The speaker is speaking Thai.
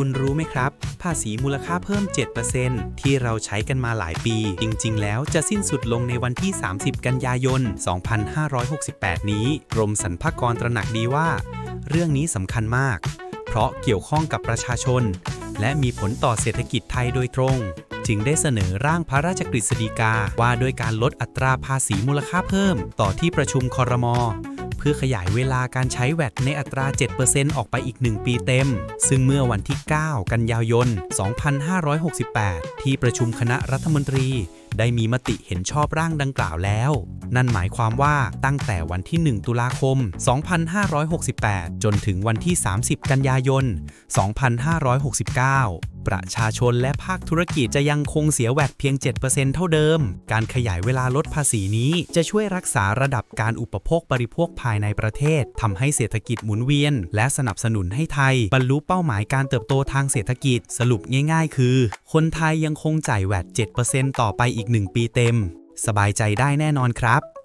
คุณรู้ไหมครับ ภาษีมูลค่าเพิ่ม 7%ที่เราใช้กันมาหลายปี จริง ๆ แล้วจะสิ้นสุดลงในวันที่ 30 กันยายน 2568 นี้ กรมสรรพากรตระหนักดีว่า เรื่องนี้สำคัญมาก เพราะเกี่ยวข้องกับประชาชน และมีผลต่อเศรษฐกิจไทยโดยตรงจึงได้เสนอร่างพระราชกฤษฎีกาว่าด้วยการลดอัตราภาษีมูลค่าเพิ่ม ต่อที่ประชุมคอรมอ เพื่อขยายเวลาการใช้แวดในอัตรา 7%ออกไปอีก 1 ปีเต็ม ซึ่งเมื่อวันที่ 9 กันยายน 2568 ที่ประชุมคณะรัฐมนตรี ได้มีมติเห็นชอบร่างดังกล่าวแล้ว นั่นหมายความว่าตั้งแต่วันที่ 1 ตุลาคม 2568 จนถึงวันที่ 30 กันยายน 2569ประชาชนและภาคธุรกิจจะยังคงเสียแวดเพียง 7%เท่าเดิม การขยายเวลาลดภาษีนี้จะช่วยรักษาระดับการอุปโภคบริโภคภายในประเทศทำให้เศรษฐกิจหมุนเวียน และสนับสนุนให้ไทย บรรลุเป้าหมายการเติบโตทางเศรษฐกิจสรุปง่าย ๆ คือ คนไทยยังคงจ่ายแวด 7%ต่อไปอีก 1 ปีเต็ม สบายใจได้แน่นอนครับ